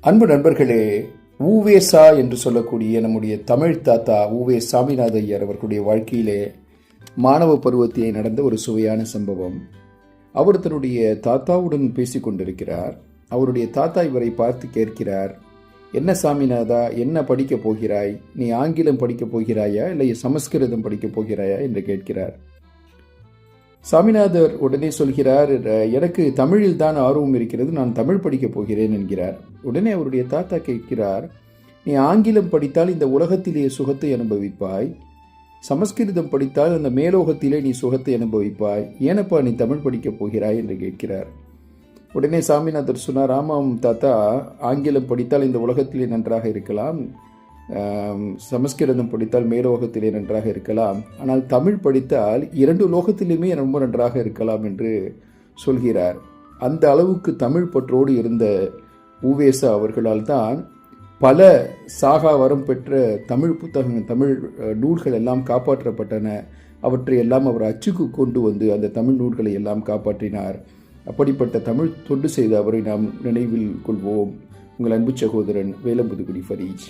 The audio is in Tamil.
அன்பு நண்பர்களே ஊவேசா என்று சொல்லக்கூடிய நம்முடைய தமிழ் தாத்தா ஊவே சாமிநாத ஐயர் அவர்களுடைய வாழ்க்கையிலே மாணவ பருவத்திலே நடந்த ஒரு சுவையான சம்பவம். அவர் தன்னுடைய தாத்தாவுடன் பேசிக் கொண்டிருக்கிறார். அவருடைய தாத்தா இவரை பார்த்து கேட்கிறார் என்ன சாமிநாதா என்ன படிக்கப் போகிறாய்? நீ ஆங்கிலம் படிக்கப் போகிறாயா? இல்லை சமஸ்கிருதம் படிக்கப் போகிறாயா? என்று கேட்கிறார். சாமிநாதர் உடனே சொல்கிறார் எனக்கு தமிழில் தான் ஆர்வம் இருக்கிறது நான் தமிழ் படிக்கப் போகிறேன் என்கிறார். உடனே அவருடைய தாத்தா கேட்கிறார் நீ ஆங்கிலம் படித்தால் இந்த உலகத்திலேயே சுகத்தை அனுபவிப்பாய். சமஸ்கிருதம் படித்தால் அந்த மேலோகத்திலே நீ சுகத்தை அனுபவிப்பாய். ஏனப்பா நீ தமிழ் படிக்கப் போகிறாய்? என்று கேட்கிறார். உடனே சாமிநாதர் சொன்னார் ஆமாம் தாத்தா ஆங்கிலம் படித்தால் இந்த உலகத்திலே நன்றாக இருக்கலாம். சமஸ்கிருதம் படித்தால் மேலோகத்திலே நன்றாக இருக்கலாம். ஆனால் தமிழ் படித்தால் இரண்டு லோகத்திலுமே ரொம்ப நன்றாக இருக்கலாம் என்று சொல்கிறார். அந்த அளவுக்கு தமிழ் பற்றோடு இருந்த ஊவேசா அவர்களால் தான் பல சாகா வரம் பெற்ற தமிழ் புத்தகங்கள் தமிழ் நூல்கள் எல்லாம் காப்பாற்றப்பட்டன. அவற்றை எல்லாம் அவர் அச்சுக்கு கொண்டு வந்து அந்த தமிழ் நூல்களை எல்லாம் காப்பாற்றினார். அப்படிப்பட்ட தமிழ் தொண்டு செய்த அவரை நாம் நினைவில் கொள்வோம். உங்கள் அன்பு சகோதரன் வேலம்புதுகுடி ஃபரீஜ்.